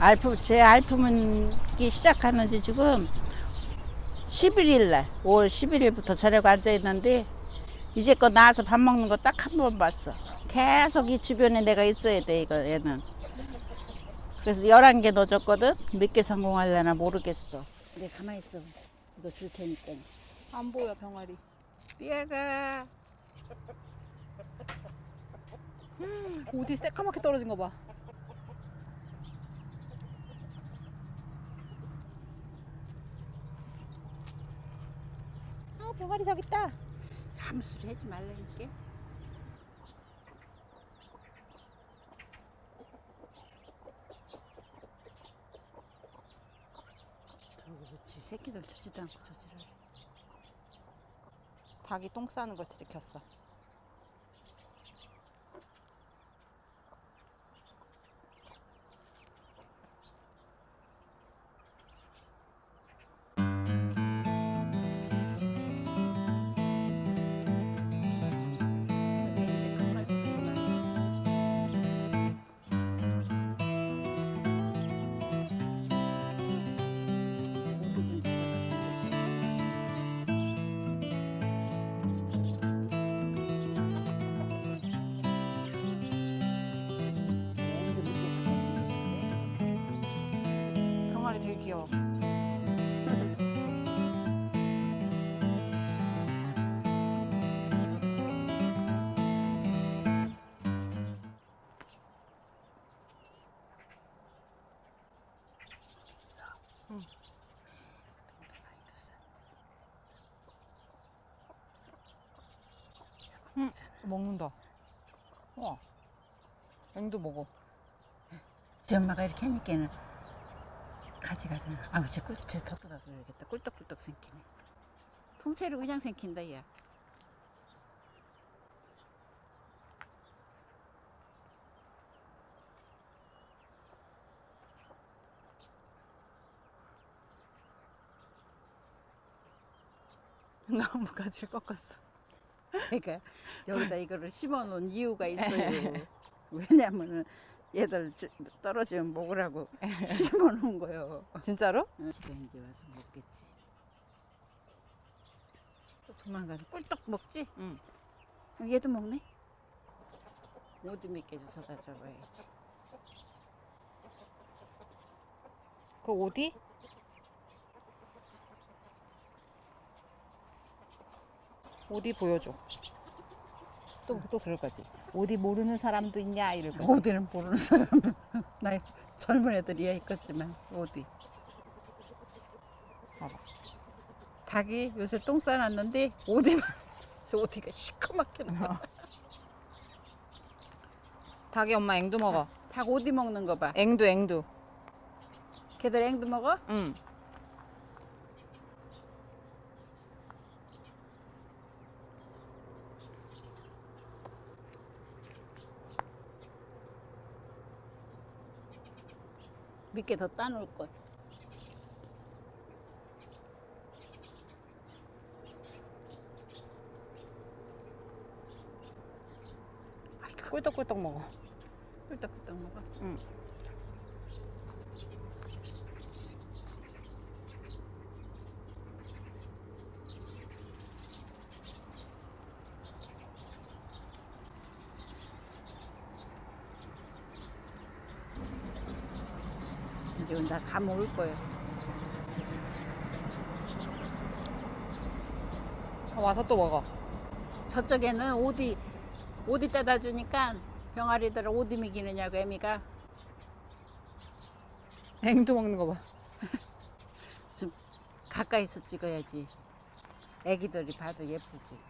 알품 제 알품은기 시작하는 지 지금 11일 날 5월 11일부터 저려고 앉아 있는데 이제껏 나와서 밥 먹는 거 딱 한 번 봤어. 계속 이 주변에 내가 있어야 돼 이거 얘는. 그래서 11개 넣어줬거든. 몇 개 성공하려나 모르겠어. 근데 가만히 있어. 이거 줄 테니까. 안 보여 병아리. 삐아가. 어디 새까맣게 떨어진 거 봐. 아 병아리 저기 있다. 아무 소리 하지 말라니까. 저거 지 새끼들 주지도 않고 저지랄. 닭이 똥 싸는 걸 들켰어. 되게 귀여워. 응, 먹는다. 우와. 앵도 먹어. 지 엄마가 이렇게 하니까는 가져가잖아. 아우 저 꿀, 저 덮어다 줘야겠다. 꿀떡꿀떡 생기네. 통째로 그냥 생긴다 야. 나무 가지를 꺾었어. 그러니까 여기다 이거를 심어 놓은 이유가 있어요. 왜냐면은 얘들 주- 떨어지면 먹으라고 심어놓은 거요. 진짜로? 응. 집에 이제 와서 먹겠지. 또 도망가는 꿀떡 먹지? 응. 어, 얘도 먹네? 모두 몇개 줘다 줘봐야지. 그 어디? 어디 보여줘. 또, 또 그럴 거지. 어디 모르는 사람도 있냐 이럴 거지. 어디는 모르는 사람은 나 젊은 애들이야 있겠지만 어디 봐봐. 닭이 요새 똥 싸놨는데 어디만 저 어디가 시커멓게 나. 닭이 엄마 앵두 먹어. 닭 어디 먹는 거 봐. 앵두 앵두. 걔들 앵도 먹어? 응. 몇 개 더 따놓을 걸. 꿀떡꿀떡 먹어. 꿀떡꿀떡 먹어. 응. 이제 나 감올 거야. 와서 또 먹어. 저쪽에는 어디 어디 따다 주니까 병아리들 어디 먹이느냐고 애미가 앵두 먹는 거 봐. 좀 가까이서 찍어야지. 애기들이 봐도 예쁘지.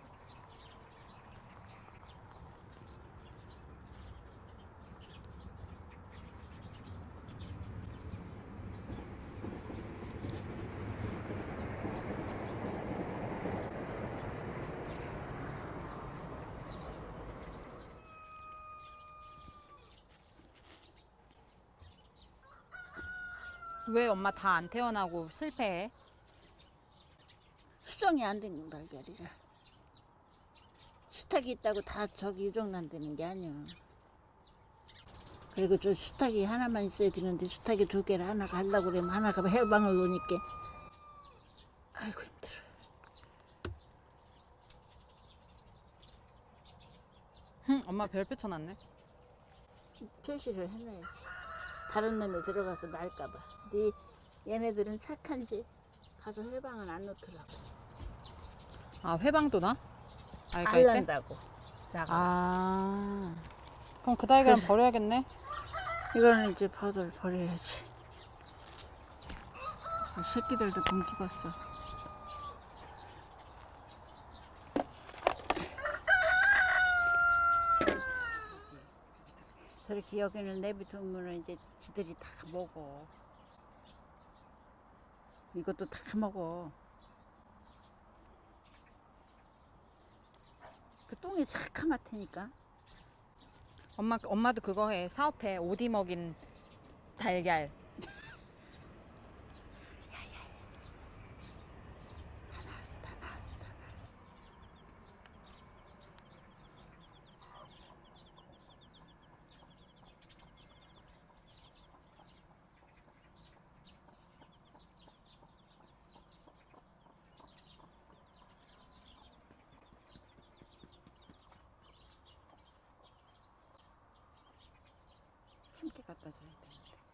왜 엄마 다 안 태어나고 실패해? 수정이 안된 달걀이라. 수탉이 있다고 다 저기 유정난다는 게 아니야. 그리고 저 수탉이 하나만 있어야 되는데 수탉이 두 개를 하나가 하려고 그러면 하나가 해방을 놓으니까 아이고 힘들어. 흠, 엄마 별표 쳐놨네. 표시를 해놔야지. 다른 놈이 들어가서 날까봐. 근데 얘네들은 착한지 가서 해방은 안 놓더라고. 아 회방도 나? 알갈 때? 알란다고. 나가. 아 그럼 그 달걀은 버려야겠네. 이거는 이제 버들 버려야지. 새끼들도 굶 죽었어. 저렇게 여기는 내비두면 이제 지들이 다 먹어. 이것도 다 먹어. 그 똥이 새카맣다니까. 엄마 엄마도 그거 해 사업해 오디 먹인 달걀. 다 나왔어, 다 나왔어, 다 나왔어. 참깨 갖다 줘야 되는데.